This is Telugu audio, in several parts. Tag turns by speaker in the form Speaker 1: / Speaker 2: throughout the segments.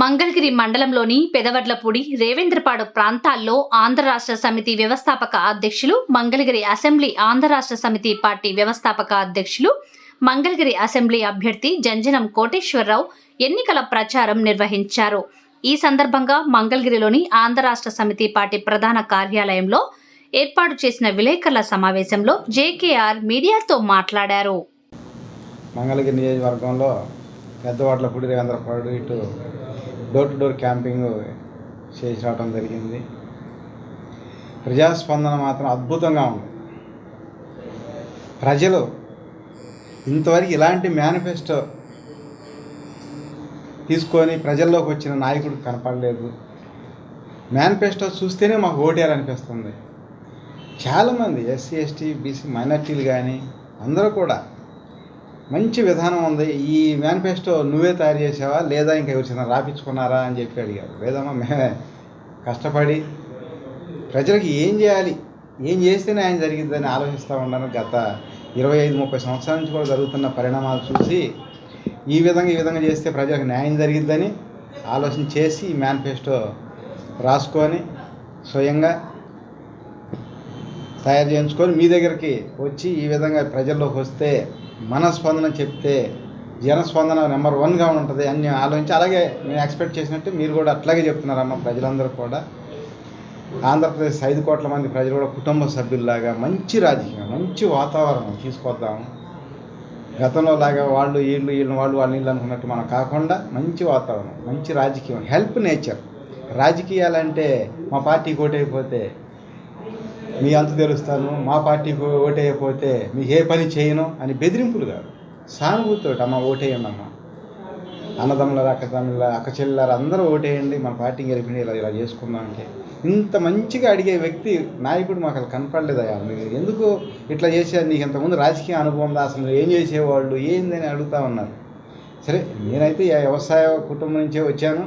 Speaker 1: మంగళగిరి మండలంలోని పెదవడ్లపూడి రేవేంద్రపాడు ప్రాంతాల్లో ఆంధ్ర రాష్ట్ర సమితి వ్యవస్థాపక అధ్యక్షులు మంగళగిరి అసెంబ్లీ ఆంధ్ర రాష్ట్ర సమితి పార్టీ వ్యవస్థాపక అధ్యక్షులు మంగళగిరి అసెంబ్లీ అభ్యర్థి జంజనం కోటేశ్వరరావు ఎన్నికల ప్రచారం నిర్వహించారు. ఈ సందర్భంగా మంగళగిరిలోని ఆంధ్ర రాష్ట్ర సమితి పార్టీ ప్రధాన కార్యాలయంలో ఏర్పాటు చేసిన విలేకరుల సమావేశంలో జేకేఆర్ మీడియాతో మాట్లాడారు.
Speaker 2: మంగళగిరి నియోజకవర్గంలో పెద్దవాట్ల పెద్దవాట్లపూడి రేవేంద్రపాడు ఇటు డోర్ టు డోర్ క్యాంపింగ్ చేసి రావడం జరిగింది. ప్రజాస్పందన మాత్రం అద్భుతంగా ఉంది. ప్రజలు ఇంతవరకు ఇలాంటి మేనిఫెస్టో తీసుకొని ప్రజల్లోకి వచ్చిన నాయకుడు కనపడలేదు. మేనిఫెస్టో చూస్తేనే మాకు ఓటేయాలనిపిస్తుంది. చాలామంది ఎస్సీ ఎస్టీ బీసీ మైనార్టీలు కానీ అందరూ కూడా మంచి విధానం ఉంది. ఈ మేనిఫెస్టో నువ్వే తయారు చేసావా? లేదా ఇంకా ఎవరు చిన్న రాపించుకున్నారా అని చెప్పి అడిగారు. లేదమ్మా మేమే కష్టపడి ప్రజలకు ఏం చేయాలి? ఏం చేస్తేనే ఆయన జరిగిందని ఆలోచిస్తూ ఉన్నాను. గత ఇరవై ఐదు ముప్పై సంవత్సరాల నుంచి కూడా జరుగుతున్న పరిణామాలు చూసి ఈ విధంగా ఈ విధంగా చేస్తే ప్రజలకు న్యాయం జరిగిద్దని ఆలోచన చేసి ఈ మేనిఫెస్టో రాసుకొని స్వయంగా తయారు చేయించుకొని మీ దగ్గరికి వచ్చి ఈ విధంగా ప్రజల్లోకి వస్తే మన స్పందన చెప్తే జనస్పందన నెంబర్ వన్గా ఉంటుంది అని ఆలోచించి అలాగే నేను ఎక్స్పెక్ట్ చేసినట్టు మీరు కూడా అట్లాగే చెప్తున్నారమ్మ ప్రజలందరూ కూడా. ఆంధ్రప్రదేశ్ ఐదు కోట్ల మంది ప్రజలు కూడా కుటుంబ సభ్యుల్లాగా మంచి రాజకీయం మంచి వాతావరణం తీసుకొద్దాము గతంలో లాగా వాళ్ళు వీళ్ళు వీళ్ళు వాళ్ళు వాళ్ళు వీళ్ళు అనుకున్నట్టు మనం కాకుండా మంచి వాతావరణం మంచి రాజకీయం హెల్ప్ నేచర్. రాజకీయాలంటే మా పార్టీ కోటైపోతే మీ అంత తెలుస్తాను మా పార్టీకి ఓటేయకపోతే మీకు ఏ పని చేయను అని బెదిరింపులు కాదు. సానుభూతితో అమ్మ ఓటేయండమ్మా అన్నదమ్ములారు అక్కదమ్ముల అక్క చెల్లెలారు అందరూ ఓటేయండి మన పార్టీ గెలిపిండి ఇలా ఇలా చేసుకుందాం అంటే. ఇంత మంచిగా అడిగే వ్యక్తి నాయకుడు మాకు అలా కనపడలేదయా మీరు ఎందుకు ఇట్లా చేశారు? నీకు ఇంతకుముందు రాజకీయ అనుభవం ఉందా అసలు ఏం చేసేవాళ్ళు ఏందని అడుగుతా ఉన్నారు. సరే నేనైతే వ్యవసాయ కుటుంబం నుంచే వచ్చాను.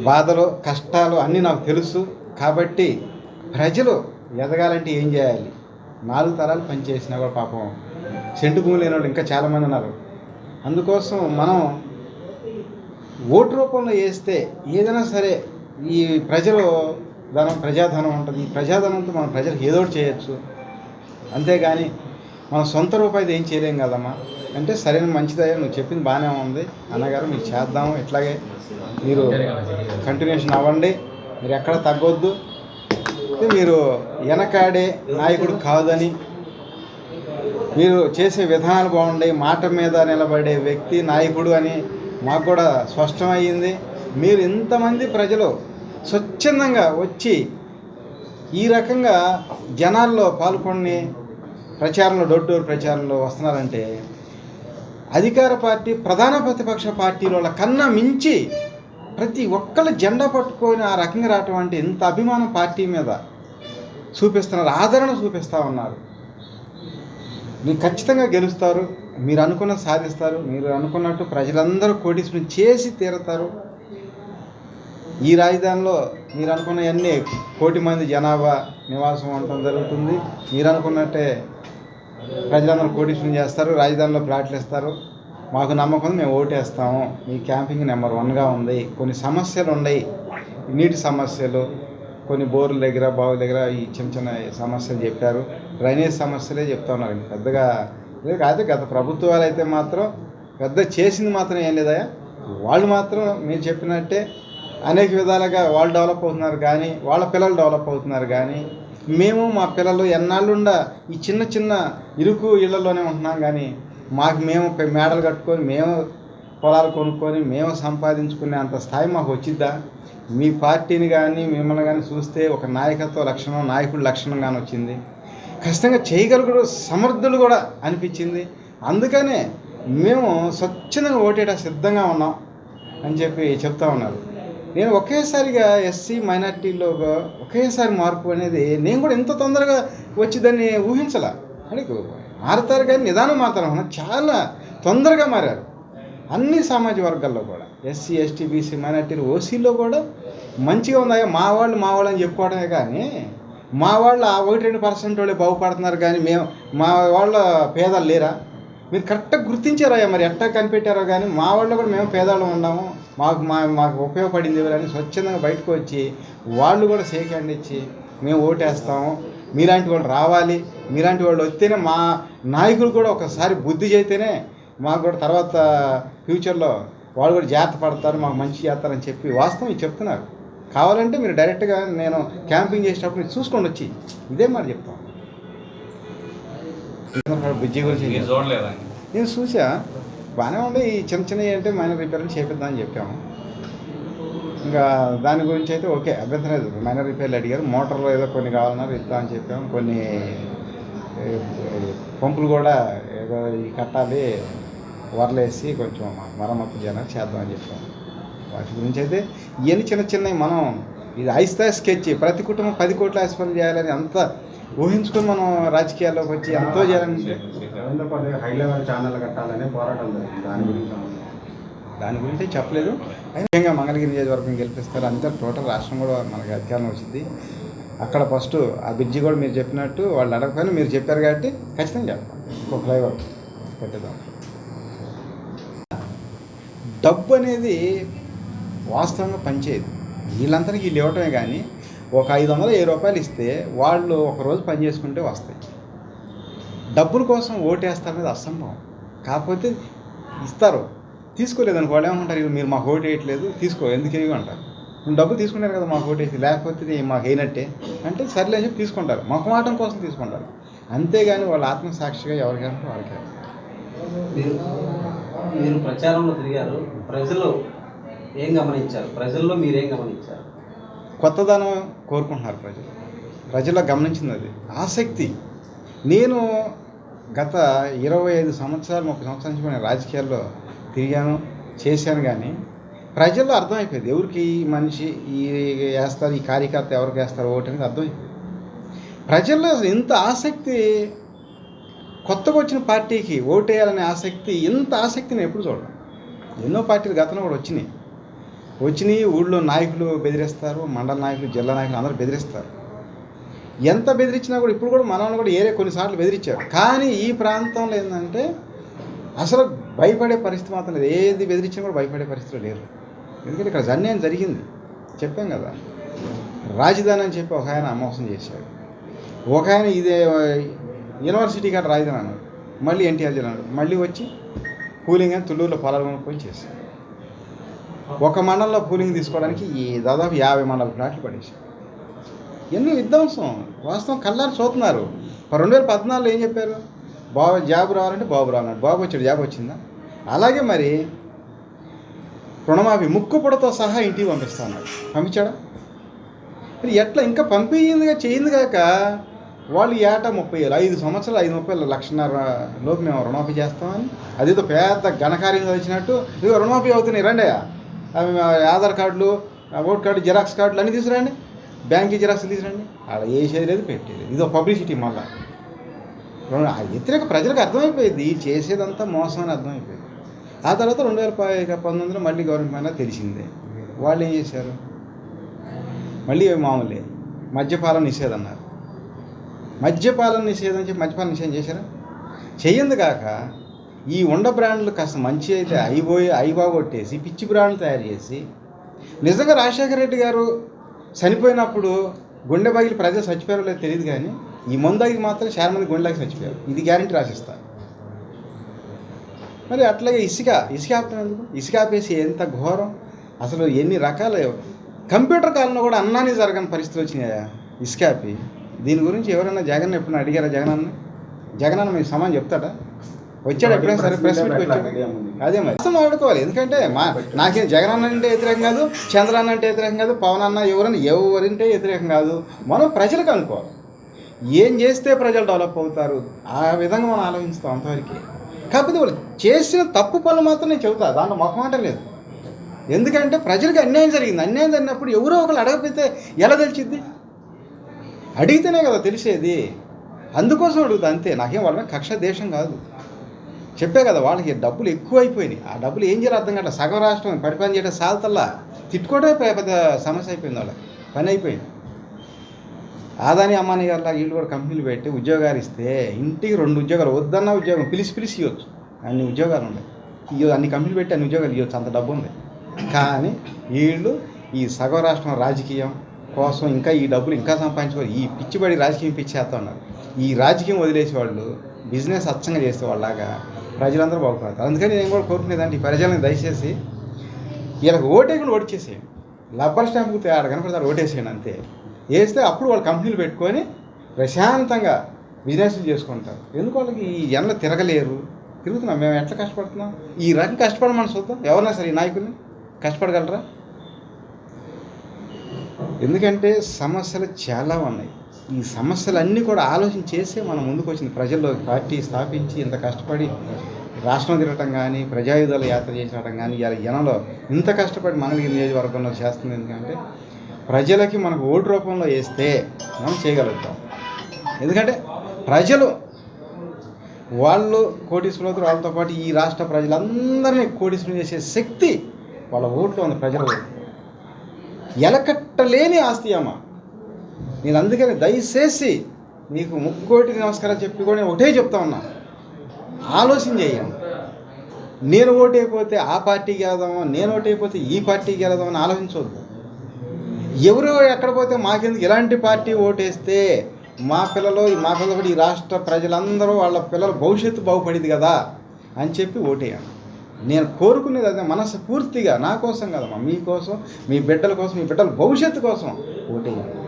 Speaker 2: బాధలు కష్టాలు అన్నీ నాకు తెలుసు. కాబట్టి ప్రజలు ఎదగాలంటే ఏం చేయాలి? నాలుగు తరాలు పనిచేసినా కూడా పాపం సెంటు భూమి లేని వాళ్ళు ఇంకా చాలామంది ఉన్నారు. అందుకోసం మనం ఓటు రూపంలో వేస్తే ఏదైనా సరే ఈ ప్రజలు ధనం ప్రజాధనం ఉంటుంది. ఈ ప్రజాధనంతో మనం ప్రజలకు ఏదో ఒకటి చేయొచ్చు. అంతేగాని మన సొంత రూపాయితో ఏం చేయలేం కదమ్మా. అంటే సరైన మంచిదయ్యా నువ్వు చెప్పింది బాగానే ఉంది. అన్నగారు మీకు చేద్దాము. ఇట్లాగే మీరు కంటిన్యూషన్ అవ్వండి. మీరు ఎక్కడ తగ్గొద్దు. మీరు వెనకాడే నాయకుడు కాదని మీరు చేసే విధానాలు బాగుంటాయి మాట మీద నిలబడే వ్యక్తి నాయకుడు అని మాకు కూడా స్పష్టమయ్యింది. మీరు ఇంతమంది ప్రజలు స్వచ్ఛందంగా వచ్చి ఈ రకంగా జనాల్లో పాల్గొని ప్రచారంలో డోర్ డోర్ ప్రచారంలో వస్తున్నారంటే అధికార పార్టీ ప్రధాన ప్రతిపక్ష పార్టీల కన్నా మించి ప్రతి ఒక్కళ్ళు జెండా పట్టుకొని ఆ రకంగా రావటం అంటే ఇంత అభిమానం పార్టీ మీద. చూపిస్తున్నారు ఆదరణ చూపిస్తూ ఉన్నారు. మీరు ఖచ్చితంగా గెలుస్తారు మీరు అనుకున్న సాధిస్తారు మీరు అనుకున్నట్టు ప్రజలందరూ కోటీశ్వరం చేసి తీరుతారు. ఈ రాజధానిలో మీరు అనుకున్నవన్నీ కోటి మంది జనాభా నివాసం ఉండటం జరుగుతుంది. మీరు అనుకున్నట్టే ప్రజలందరూ కోటీశ్వరం చేస్తారు రాజధానిలో ప్లాట్లు ఇస్తారు. మాకు నమ్మకం మేము ఓటేస్తాము. మీ క్యాంపింగ్ నెంబర్ వన్గా ఉంది. కొన్ని సమస్యలు ఉన్నాయి నీటి సమస్యలు కొన్ని బోర్ల దగ్గర బావుల దగ్గర ఈ చిన్న చిన్న సమస్యలు చెప్పారు. డ్రైనేజ్ సమస్యలే చెప్తా ఉన్నారు. పెద్దగా కాదు గత ప్రభుత్వాలు అయితే మాత్రం పెద్ద చేసింది మాత్రం ఏం లేదయా వాళ్ళు మాత్రం మీరు చెప్పినట్టే అనేక విధాలుగా వాళ్ళు డెవలప్ అవుతున్నారు కానీ వాళ్ళ పిల్లలు డెవలప్ అవుతున్నారు కానీ మేము మా పిల్లలు ఎన్నాళ్ళుండా ఈ చిన్న చిన్న ఇరుకు ఇళ్ళలోనే ఉంటున్నాం కానీ మాకు మేము మేడలు కట్టుకొని మేము పొలాలు కొనుక్కొని మేము సంపాదించుకునే అంత స్థాయి మాకు వచ్చిద్దా? మీ పార్టీని కానీ మిమ్మల్ని కానీ చూస్తే ఒక నాయకత్వ లక్షణం నాయకుడి లక్షణం కానీ వచ్చింది. ఖచ్చితంగా చేయగలుగుడు సమర్థులు కూడా అనిపించింది. అందుకనే మేము స్వచ్ఛందంగా ఓటేట సిద్ధంగా ఉన్నాం అని చెప్పి చెప్తా ఉన్నారు. నేను ఒకేసారిగా ఎస్సీ మైనార్టీలో ఒకేసారి మార్పు అనేది నేను కూడా ఇంత తొందరగా వచ్చిందని ఊహించలే. అంటే మారుతారు కానీ నిదానం మారుతారు చాలా తొందరగా మారారు. అన్ని సామాజిక వర్గాల్లో కూడా. ఎస్సీ ఎస్టీ బీసీ మైనార్టీలు ఓసీలో కూడా మంచిగా ఉందా. మా వాళ్ళు మా వాళ్ళు అని చెప్పుకోవడమే కానీ మా వాళ్ళు ఆ ఒకటి రెండు పర్సెంట్ వాళ్ళే బాగుపడుతున్నారు కానీ మేము మా వాళ్ళ పేదలు లేరా? మీరు కరెక్ట్గా గుర్తించారా మరి ఎట్టా కనిపెట్టారో కానీ మా వాళ్ళు కూడా మేము పేదవాళ్ళం ఉన్నాము. మాకు మా మాకు ఉపయోగపడింది అని స్వచ్ఛందంగా బయటకు వచ్చి వాళ్ళు కూడా షేక్ హ్యాండ్ ఇచ్చి మేము ఓటేస్తాము. మీలాంటి వాళ్ళు రావాలి. మీలాంటి వాళ్ళు వస్తేనే మా నాయకులు కూడా ఒకసారి బుద్ధి చేస్తేనే మాకు కూడా తర్వాత ఫ్యూచర్లో వాళ్ళు కూడా జాగ్రత్త పడతారు మాకు మంచి చేస్తారని చెప్పి వాస్తవం ఇది చెప్తున్నారు. కావాలంటే మీరు డైరెక్ట్గా నేను క్యాంపింగ్ చేసేటప్పుడు ఇది చూసుకోండి వచ్చి. ఇదే మాట చెప్తాం. బుజ్జి గురించి
Speaker 3: మీరు
Speaker 2: నేను చూసా. బాగానే ఉండే ఈ చిన్న చిన్నవి అంటే మైనర్ రిపేర్లు చేపిద్దామని చెప్పాము ఇంకా దాని గురించి అయితే ఓకే అభ్యంతరం లేదు. మైనర్ రిపేర్లు అడిగారు. మోటార్లో ఏదో కొన్ని కావాలన్నారు ఇద్దామని చెప్పాము కొన్ని పంపులు కూడా ఏదో ఈ కట్టాలి వరలేసి కొంచెం మరమ్మతు చేయాలని చేద్దామని చెప్పాము వాటి గురించి అయితే ఇవన్నీ చిన్న చిన్నవి మనం ఇది ఐస్తా స్కెచ్ ప్రతి కుటుంబం పది కోట్ల ఆసుపత్రులు చేయాలని అంత ఊహించుకొని మనం రాజకీయాల్లోకి వచ్చి ఎంతో చేయాలని
Speaker 4: హై లెవెల్ ఛానల్ కట్టాలని పోరాటం జరిగింది. దాని గురించి
Speaker 2: దాని గురించి చెప్పలేదు. ముఖ్యంగా మంగళగిరి నియోజకవర్గం గెలిపిస్తారు. అంతే టోటల్ రాష్ట్రం కూడా మనకి అధికారం వచ్చింది. అక్కడ ఫస్ట్ ఆ బ్రిడ్జి కూడా మీరు చెప్పినట్టు వాళ్ళు అడగకపోయినా మీరు చెప్పారు కాబట్టి ఖచ్చితంగా చెప్తాం ఇంకో ఫ్లేవర్ పెట్టేద్దాం. డబ్బు అనేది వాస్తవంగా పనిచేయదు. వీళ్ళందరికీ వీళ్ళు ఇవ్వటమే కానీ ఒక ఐదు వందలు వెయ్యి రూపాయలు ఇస్తే వాళ్ళు ఒక రోజు పని చేసుకుంటే వస్తాయి. డబ్బుల కోసం ఓటేస్తారనేది అసంభవం. కాకపోతే ఇస్తారు. తీసుకోలేదు అనుకో వాళ్ళు ఏమంటారు మీరు మాకు ఓటు వేయట్లేదు తీసుకో ఎందుకు ఇవి అంటారు. నువ్వు డబ్బు తీసుకున్నారు కదా మాకు ఓటేసి వేసి లేకపోతే మాకు వేయనట్టే అంటే సర్లే తీసుకుంటారు చెప్పి తీసుకుంటారు. కోసం తీసుకుంటారు. అంతేగాని వాళ్ళ ఆత్మసాక్షిగా ఎవరికైనా వాళ్ళకి.
Speaker 5: మీరు మీరు ప్రచారంలో తిరిగారు ప్రజలు ఏం గమనించారు? ప్రజల్లో మీరేం గమనించారు?
Speaker 2: కొత్తదనం కోరుకుంటున్నారు ప్రజలు. ప్రజల్లో గమనించింది అది. ఆసక్తి. నేను గత ఇరవై ఐదు సంవత్సరాలు ముప్పై సంవత్సరాల నుంచి నేను రాజకీయాల్లో తిరిగాను చేశాను కానీ ప్రజల్లో అర్థమైపోయింది. ఎవరికి ఈ మనిషి ఈ వేస్తారు ఈ కార్యకర్త ఎవరికి వేస్తారు ఓటు అనేది అర్థమైపోయింది. ప్రజల్లో అసలు ఇంత ఆసక్తి కొత్తగా వచ్చిన పార్టీకి ఓటేయాలనే ఆసక్తి ఇంత ఆసక్తి నేను ఎప్పుడు చూడను. ఎన్నో పార్టీలు గతంలో కూడా వచ్చినాయి. వచ్చినాయి ఊళ్ళో నాయకులు బెదిరిస్తారు మండల నాయకులు జిల్లా నాయకులు అందరూ బెదిరిస్తారు. ఎంత బెదిరించినా కూడా ఇప్పుడు కూడా మనల్ని కూడా ఏరే కొన్నిసార్లు బెదిరించారు. కానీ ఈ ప్రాంతంలో ఏంటంటే అసలు భయపడే పరిస్థితి మాత్రం లేదు. ఏది బెదిరించినా కూడా భయపడే పరిస్థితులు లేరు. ఎందుకంటే ఇక్కడ అన్యాయం జరిగింది. చెప్పాం కదా. రాజధాని అని చెప్పి ఒక ఆయన మోసం చేశాడు. ఒక ఆయన ఇదే యూనివర్సిటీ కాడ రాజధాని అన్నాడు మళ్ళీ ఎన్టీఆర్ జిల్లా అన్నాడు మళ్ళీ వచ్చి కూలింగ్ అని తుళ్ళూరులో పొలాలు కొనుక్కొని చేశాడు. ఒక మండలంలో కూలింగ్ తీసుకోవడానికి ఈ దాదాపు యాభై మండల ప్లాట్లు పడేసి ఎన్ని విధ్వంసం. వాస్తవం కళ్ళారు చూస్తున్నారు. రెండు వేల పద్నాలుగులో ఏం చెప్పారు? బాబు జాబ్ రావాలంటే బాబు రావాలన్నాడు బాబు వచ్చాడు జాబ్ వచ్చిందా? అలాగే మరి రుణమాఫీ ముక్కు పొడతో సహా ఇంటికి పంపిస్తా అన్నాడు. పంపించాడా? మరి ఎట్లా? ఇంకా పంపించిందిగా చేయింది కాక వాళ్ళు ఏటా ముప్పై వేలు ఐదు సంవత్సరాలు ఐదు ముప్పై వేలు లక్షన్నర లోపు మేము రుణమాఫీ చేస్తామని అదేదో పెద్ద ఘనకార్యం వచ్చినట్టు ఇదిగో రుణమాఫీ అవుతున్నాయి రండి అవి ఆధార్ కార్డులు ఓట్ కార్డు జిరాక్స్ కార్డులు అన్నీ తీసుకురండి. బ్యాంక్ జిరాక్స్ తీసుకురండి. అలా వేసేది లేదు పెట్టేది ఇదో పబ్లిసిటీ మళ్ళా. వ్యతిరేక ప్రజలకు అర్థమైపోయింది. చేసేదంతా మోసం అని అర్థమైపోయింది. ఆ తర్వాత రెండు వేల పంతొమ్మిదిలో మళ్ళీ గవర్నమెంట్ పైన తెలిసిందే. వాళ్ళు ఏం చేశారు? మళ్ళీ మామూలే మద్యపాలన నిషేధం అన్నారు. మద్యపాలన నిషేధం చెప్పి మద్యపాలన నిషేధం చేశారా? చెయ్యంది కాక ఈ ఉండ బ్రాండ్లు కాస్త మంచి అయితే అయిపోయి అయిబాగొట్టేసి పిచ్చి బ్రాండ్లు తయారు చేసి నిజంగా రాజశేఖర రెడ్డి గారు చనిపోయినప్పుడు గుండె బాగిలి ప్రజలు చచ్చిపోయారో లేదో తెలియదు కానీ ఈ మందాకి మాత్రం చాలా మంది గుండెలకి చచ్చిపోయారు. ఇది గ్యారంటీ రాసిస్తా. మరి అట్లాగే ఇసుక ఇసుక ఆపుతాం ఎందుకు? ఇసుక ఆపేసి ఎంత ఘోరం? అసలు ఎన్ని రకాల కంప్యూటర్ కాలంలో కూడా అన్నాన్ని జరగని పరిస్థితులు వచ్చినాయా ఇసుక ఆపి దీని గురించి ఎవరైనా జగన్ ఎప్పుడైనా అడిగారా జగన్ అన్న జగన్ అన్న మీకు సమానం చెప్తాడా? వచ్చాడు ఎప్పుడైనా సరే ప్రెస్ మీట్కి వచ్చాడు? అదే మరి. అసలు మాట్లాడుకోవాలి. ఎందుకంటే మా నాకేం జగన్ అన్న అంటే వ్యతిరేకం కాదు చంద్రన్న అంటే వ్యతిరేకం కాదు పవన్ అన్న ఎవరన్నా ఎవరంటే వ్యతిరేకం కాదు. మనం ప్రజలకు అనుకోవాలి. ఏం చేస్తే ప్రజలు డెవలప్ అవుతారు? ఆ విధంగా మనం ఆలోచిస్తాం అంతవరకు. కాకపోతే వాళ్ళు చేసిన తప్పు పనులు మాత్రం నేను చెబుతా. దాంట్లో మొహమాట లేదు. ఎందుకంటే ప్రజలకు అన్యాయం జరిగింది. అన్యాయం జరిగినప్పుడు ఎవరో ఒకరు అడగకపోతే ఎలా తెలిసిద్ది? అడిగితేనే కదా తెలిసేది. అందుకోసం అడుగుతా అంతే. నాకేం వాళ్ళ కక్ష దేశం కాదు. చెప్పే కదా వాళ్ళకి డబ్బులు ఎక్కువ అయిపోయినాయి ఆ డబ్బులు ఏం చేయాలి అర్థం కాదు సగం రాష్ట్రం పరిపాలన చేయడం సాల్తల్లా తిట్టుకోవడమే పెద్ద సమస్య అయిపోయింది వాళ్ళకి. పని అయిపోయింది. ఆదాని అమ్మాని గారిలా వీళ్ళు కూడా కంపెనీలు పెట్టి ఉద్యోగాలు ఇస్తే ఇంటికి రెండు ఉద్యోగాలు వద్దన్న ఉద్యోగం. పిలిచి పిలిచి ఇవ్వచ్చు. అన్ని ఉద్యోగాలు ఉన్నాయి. ఇయ్యో అన్ని కంపెనీలు పెట్టి అన్ని ఉద్యోగాలు ఇవ్వచ్చు. అంత డబ్బు ఉంది. కానీ వీళ్ళు ఈ సగవ రాష్ట్రం రాజకీయం కోసం ఇంకా ఈ డబ్బులు ఇంకా సంపాదించుకోవాలి. ఈ పిచ్చిబడి రాజకీయం పిచ్చేస్తా ఉన్నారు. ఈ రాజకీయం వదిలేసే వాళ్ళు బిజినెస్ అచ్చంగా చేసే వాళ్ళలాగా ప్రజలందరూ బాగుపడతారు. అందుకని నేను కూడా కోరుకునేదండి ఈ ప్రజలను దయచేసి వీళ్ళకి ఓటేకులు ఓడిచేసేయండి లబ్బర్ స్టాంప్ గుర్తు ఆడ కనపడతారు ఓటేసేయండి అంతే. వేస్తే అప్పుడు వాళ్ళు కంపెనీలు పెట్టుకొని ప్రశాంతంగా బిజినెస్లు చేసుకుంటారు. ఎందుకు వాళ్ళకి ఈ ఎండ తిరగలేరు? తిరుగుతున్నాం మేము ఎట్లా కష్టపడుతున్నాం? ఈ రకం కష్టపడమని చూద్దాం. ఎవరన్నా సరే ఈ నాయకుల్ని కష్టపడగలరా? ఎందుకంటే సమస్యలు చాలా ఉన్నాయి. ఈ సమస్యలన్నీ కూడా ఆలోచన చేసే మనం ముందుకు వచ్చింది ప్రజల్లో పార్టీ స్థాపించి ఇంత కష్టపడి రాష్ట్రం తిరగటం కానీ ప్రజాయుధాల యాత్ర చేసినటం కానీ ఇలా జనంలో ఇంత కష్టపడి మనకి నియోజకవర్గంలో చేస్తుంది ఎందుకంటే ప్రజలకి మనకు ఓటు రూపంలో వేస్తే మనం చేయగలుగుతాం. ఎందుకంటే ప్రజలు వాళ్ళు కోటీశ్వరులు వాళ్ళతో పాటు ఈ రాష్ట్ర ప్రజలందరినీ కోటీశ్వరులు చేసే శక్తి వాళ్ళ ఓట్లో ఉంది ప్రజల ఎలకట్టలేని ఆస్తి అమ్మ. నేను అందుకని దయచేసి నీకు ముక్కోటికి నమస్కారం చెప్పి కూడా నేను ఒకటే చెప్తా ఉన్నా. ఆలోచన చేయండి నేను ఓటైపోతే ఆ పార్టీకి వెళదామో నేను ఓటైపోతే ఈ పార్టీకి వెళదామో అని ఆలోచించవద్దు ఎవరు ఎక్కడ పోతే మాకెందుకు ఇలాంటి పార్టీ ఓటేస్తే మా పిల్లలు మా పిల్లలు కూడా ఈ రాష్ట్ర ప్రజలందరూ వాళ్ళ పిల్లల భవిష్యత్తు బాగుపడింది కదా అని చెప్పి ఓటేయండి నేను కోరుకునేది అదే మనసు పూర్తిగా నా కోసం కదమ్మా మీకోసం మీ బిడ్డల కోసం మీ బిడ్డల భవిష్యత్తు కోసం ఓటేయండి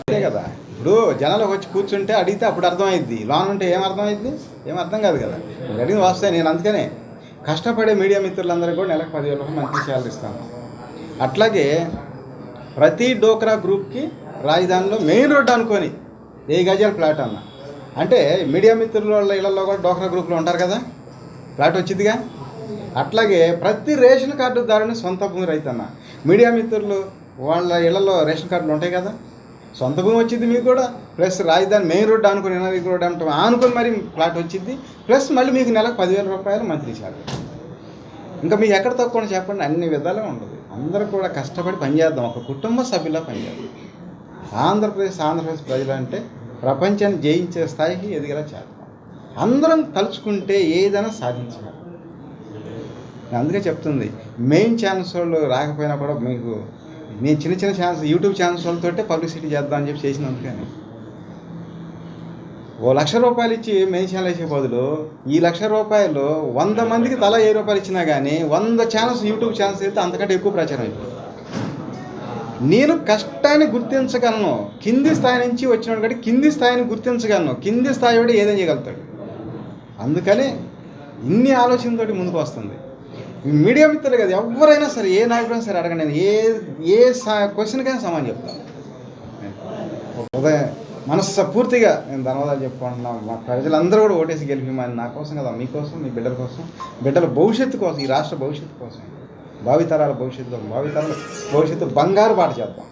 Speaker 2: అంతే కదా. ఇప్పుడు జనాలకు వచ్చి కూర్చుంటే అడిగితే అప్పుడు అర్థమైద్ది. లోన్ ఉంటే ఏం అర్థమైద్ది? ఏం అర్థం కాదు కదా. ఇప్పుడు అడిగింది వస్తాయి నేను అందుకనే కష్టపడే మీడియా మిత్రులందరూ కూడా నెలకు పదివేల రూపాయలు మంచి శాలరీ ఇస్తాను. అట్లాగే ప్రతి డోక్రా గ్రూప్కి రాజధానిలో మెయిన్ రోడ్డు అనుకొని ఏ గజాల ఫ్లాట్ అన్న. అంటే మీడియా మిత్రుల వాళ్ళ ఇళ్ళలో కూడా డోక్రా గ్రూప్లో ఉంటారు కదా. ఫ్లాట్ వచ్చిందిగా? అట్లాగే ప్రతి రేషన్ కార్డు దారిని సొంత భూమి రైతన్న. మీడియా మిత్రులు వాళ్ళ ఇళ్ళలో రేషన్ కార్డులు ఉంటాయి కదా? సొంత భూమి వచ్చింది మీకు కూడా ప్లస్ రాజధాని మెయిన్ రోడ్డు అనుకుని ఎనరీ రోడ్డు అంటే అనుకుని మరి ఫ్లాట్ వచ్చింది ప్లస్ మళ్ళీ మీకు నెలకు పదివేల రూపాయలు మంత్లీ శాలరీ. ఇంకా మీకు ఎక్కడ తక్కువ చెప్పండి అన్ని విధాలుగా ఉండదు. అందరూ కూడా కష్టపడి పనిచేద్దాం ఒక కుటుంబ సభ్యులా పనిచేద్దాం ఆంధ్రప్రదేశ్ ఆంధ్రప్రదేశ్ ప్రజలు అంటే ప్రపంచాన్ని జయించే స్థాయికి ఎదిగేలా చేద్దాం. అందరం తలుచుకుంటే ఏదైనా సాధించగలం. అందుకే చెప్తుంది మెయిన్ ఛానల్స్ వాళ్ళు రాకపోయినా కూడా మీకు నేను చిన్న చిన్న ఛానల్స్ యూట్యూబ్ ఛానల్స్ వాళ్ళతో పబ్లిసిటీ చేద్దాం అని చెప్పి చేసినందుకని ఓ లక్ష రూపాయలు ఇచ్చి మెయిన్ ఛానల్ వేసే బదులు ఈ లక్ష రూపాయలు వంద మందికి తల ఏ రూపాయలు ఇచ్చినా కానీ వంద ఛానల్స్ యూట్యూబ్ ఛానల్స్ అయితే అంతకంటే ఎక్కువ ప్రచారం అయిపోతుంది. నేను కష్టాన్ని గుర్తించగలను కింది స్థాయి నుంచి వచ్చిన కాబట్టి కింది స్థాయిని గుర్తించగలను కింది స్థాయి కూడా ఏదైనా చేయగలుగుతాడు. అందుకని ఇన్ని ఆలోచనతోటి ముందుకు వస్తుంది మీడియా మిత్రులు కదా ఎవరైనా సరే ఏ నాయకుడైనా సరే అడగండి నేను ఏ ఏ క్వశ్చన్కైనా సమాధానం చెప్తాను ఉదయం మనస్ఫూర్తిగా నేను ధన్యవాదాలు చెప్పుకుంటున్నాను మా ప్రజలందరూ కూడా ఓటేసి గెలిపిమని నా కోసం కదా మీకోసం మీ బిడ్డల కోసం బిడ్డల భవిష్యత్తు కోసం ఈ రాష్ట్ర భవిష్యత్తు కోసం భావితరాల భవిష్యత్తు కోసం భావితరాల భవిష్యత్తు బంగారు బాట చేద్దాం.